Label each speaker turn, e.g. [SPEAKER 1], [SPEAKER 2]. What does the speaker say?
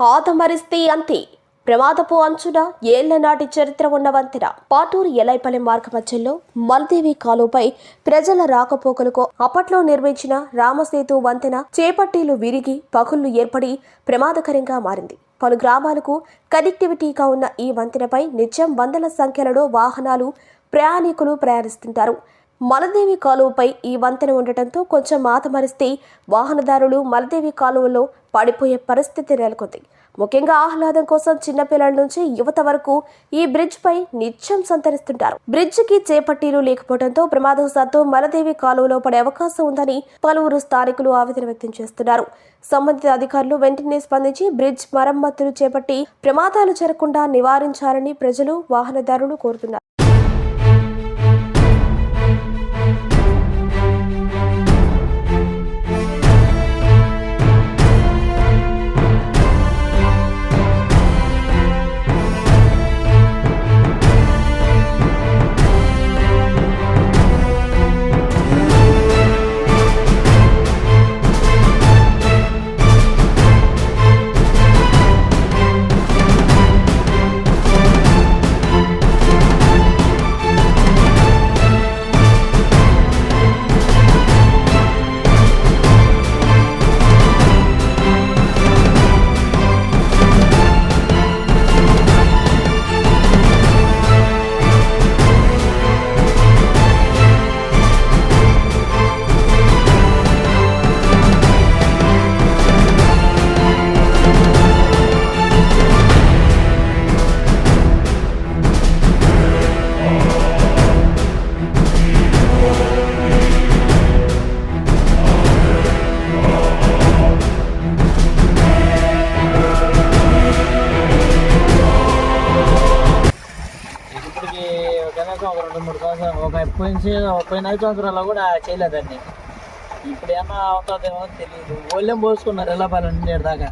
[SPEAKER 1] ఆదమరిస్తే అంతే. ప్రమాదపు అంచున ఏళ్ళ నాటి చరిత్ర ఉన్న వంతెన పాటూరు ఎలైపల్లి మార్గ మధ్యలో మల్దేవి కాలువపై ప్రజల రాకపోకలకు అప్పట్లో నిర్మించిన రామసేతు వంతెన చేపట్టీలు విరిగి పగుళ్ళు ఏర్పడి ప్రమాదకరంగా మారింది. పలు గ్రామాలకు కనెక్టివిటీగా ఉన్న ఈ వంతెనపై నిత్యం వందల సంఖ్యలలో వాహనాలు ప్రయాణికులు ప్రయాణిస్తుంటారు. మలదేవి కాలువపై ఈ వంతెన ఉండటంతో కొంచెం మాతమరిస్తే వాహనదారులు మలదేవి కాలువలో పడిపోయే పరిస్థితి నెలకొంది. ముఖ్యంగా ఆహ్లాదం కోసం చిన్నపిల్లల నుంచి యువత వరకు ఈ బ్రిడ్జ్ పై నిత్యం సంతరిస్తుంటారు. బ్రిడ్జ్కి చేపట్టీలు లేకపోవడంతో ప్రమాదవశాత్తు మలదేవి కాలువలో పడే అవకాశం ఉందని పలువురు స్థానికులు ఆవేదన వ్యక్తం చేస్తున్నారు. సంబంధిత అధికారులు వెంటనే స్పందించి బ్రిడ్జ్ మరమ్మతులు చేపట్టి ప్రమాదాలు జరగకుండా నివారించాలని ప్రజలు వాహనదారులు కోరుతున్నారు.
[SPEAKER 2] కనీసం ఒక రెండు మూడు సంవత్సరాలు ఒక పోయిన సీ- పోయిన ఐదు సంవత్సరాల్లో కూడా చేయలేదండి. ఇప్పుడు ఏమన్నా అవుతుందేమో తెలియదు ఒళ్ళేం పోసుకున్నారు? ఎలా పాలన దాకా